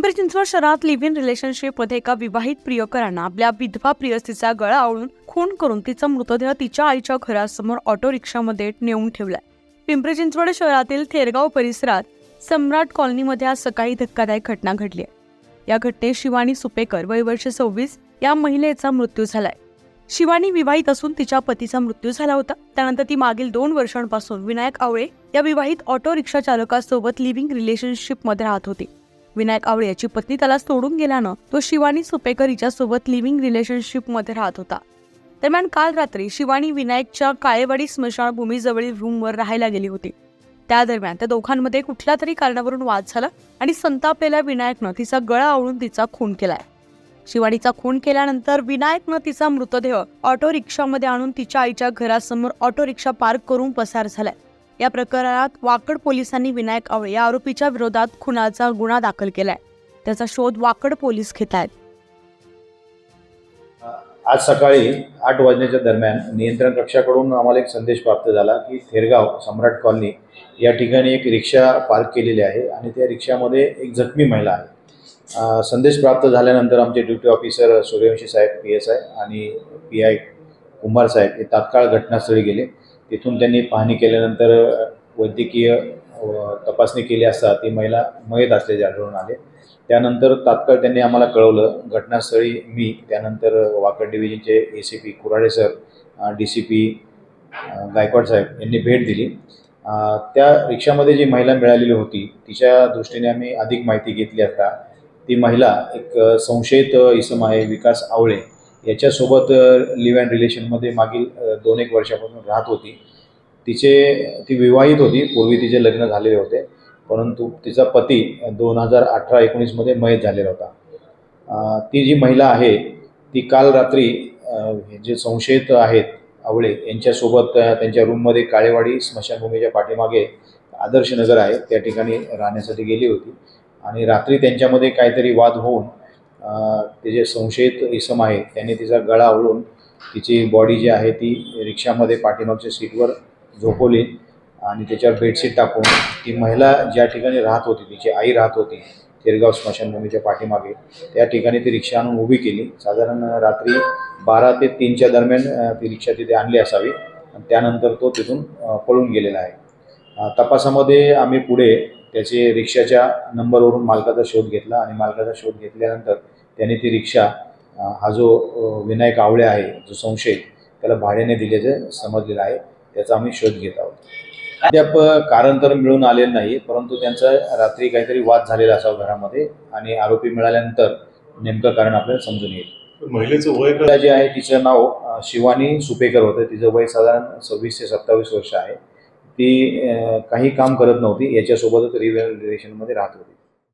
चिंचवड शहरात live in रिलेशनशिपमध्ये एका विवाहित प्रियकरानं आपल्या विधवा प्रियसीचा गळा आवळून खून करून तिचा मृतदेह तिच्या आईच्या घरासमोर ऑटो रिक्षामध्ये नेऊन ठेवलाय. पिंपरी चिंचवड शहरातील थेरगाव परिसरात सम्राट कॉलनीमध्ये आज सकाळी धक्कादायक घटना घडली आहे. या घटनेत शिवानी सुपेकर वय वर्ष सव्वीस या महिलेचा मृत्यू झालाय. शिवानी विवाहित असून तिच्या पतीचा मृत्यू झाला होता. त्यानंतर ती मागील दोन वर्षांपासून विनायक आवळे या विवाहित ऑटो रिक्षा चालकासोबत लिव्हिंग रिलेशनशिपमध्ये राहत होती. विनायक आवळे याची पत्नी त्याला सोडून गेल्यानं तो शिवानी सुपेकर हिच्यासोबत लिव्हिंग रिलेशनशिपमध्ये राहत होता. दरम्यान काल रात्री शिवानी विनायकच्या काळेवाडी स्मशानभूमीजवळील रूमवर राहायला गेली होती. त्या दरम्यान त्या दोघांमध्ये कुठल्या तरी कारणावरून वाद झाला आणि संतापलेल्या विनायकनं तिचा गळा आवळून तिचा खून केलाय. शिवानीचा खून केल्यानंतर विनायकनं तिचा मृतदेह ऑटो रिक्षामध्ये आणून तिच्या आईच्या घरासमोर ऑटो रिक्षा पार्क करून पसार झालाय. या प्रकरणात वाकड पोलिसांनी विनायक आवळे या आरोपीच्या विरोधात खुनाचा गुन्हा दाखल केलाय. त्याचा शोध वाकड पोलीस घेत आहेत. आज सकाळी आठ वाजण्याच्या दरम्यान नियंत्रण कक्षाकडून आम्हाला एक संदेश प्राप्त झाला की थेरगाव सम्राट कॉलनी या ठिकाणी एक रिक्षा पार्क केलेली आहे आणि त्या रिक्षामध्ये एक जखमी महिला आहे. संदेश प्राप्त झाल्यानंतर आमचे ड्युटी ऑफिसर सूर्यवंशी साहेब पी एस आय आणि पी आय कुंभार साहेब हे तात्काळ घटनास्थळी गेले. तिथून त्यांनी पाहणी केल्यानंतर वैद्यकीय तपासणी केली असता ती महिला मयत असल्याचे आढळून आले. त्यानंतर तात्काळ त्यांनी आम्हाला कळवलं घटनास्थळी मी त्यानंतर Wakad डिव्हिजनचे A C P Kurade sir D C P Gaikwad साहेब यांनी भेट दिली. त्या रिक्षामध्ये जी महिला मिळालेली होती तिच्या दृष्टीने आम्ही अधिक माहिती घेतली असता ती महिला एक संशयित इसम आहे विकास आवळे. याच्यासोबत लिव्ह अँड रिलेशनमध्ये मागील दोन एक वर्षापासून राहत होती. तिचे ती विवाहित होती. पूर्वी तिचे लग्न झालेले होते. परंतु तिचा पती दोन हजार अठरा एकोणीसमध्ये मयत झालेला होता. ती जी महिला आहे ती काल रात्री जे संशयित आहेत आवळे यांच्यासोबत त्यांच्या रूममध्ये काळेवाडी स्मशानभूमीच्या पाठीमागे आदर्श नगर आहे. त्या ठिकाणी राहण्यासाठी गेली होती. आणि रात्री त्यांच्यामध्ये काहीतरी वाद होऊन ते जे संशयित इसम आहे त्यांनी तिचा गळा आवळून तिची बॉडी जी आहे ती रिक्षामध्ये पाठीमागच्या सीटवर झोपवली आणि त्याच्यावर बेडशीट टाकून ती महिला ज्या ठिकाणी राहत होती तिची आई राहत होती तिरगाव स्मशानभूमीच्या पाठीमागे त्या ठिकाणी ती रिक्षा आणून उभी केली. साधारण रात्री बारा ते तीनच्या दरम्यान ती रिक्षा तिथे आणली असावी आणि त्यानंतर तो तिथून पळून गेलेला आहे. तपासामध्ये आम्ही पुढे त्याचे रिक्षाच्या नंबरवरून मालकाचा शोध घेतला आणि मालकाचा शोध घेतल्यानंतर त्याने ती रिक्षा हा जो विनायक आवळे आहे जो संशयित त्याला भाड्याने दिल्याचं समजलेलं आहे त्याचा आम्ही शोध घेत आहोत. अद्याप कारण तर मिळून आलेलं नाही परंतु त्यांचा रात्री काहीतरी वाद झालेला असावा घरामध्ये आणि आरोपी मिळाल्यानंतर नेमकं कारण आपल्याला समजून येईल. महिलेचं वय जी आहे तिचं नाव शिवानी सुपेकर होतं. तिचं वय साधारण सव्वीस ते सत्तावीस वर्ष आहे. ती काही काम करत नव्हती. याच्यासोबतच रिलेशनमध्ये राहत होती.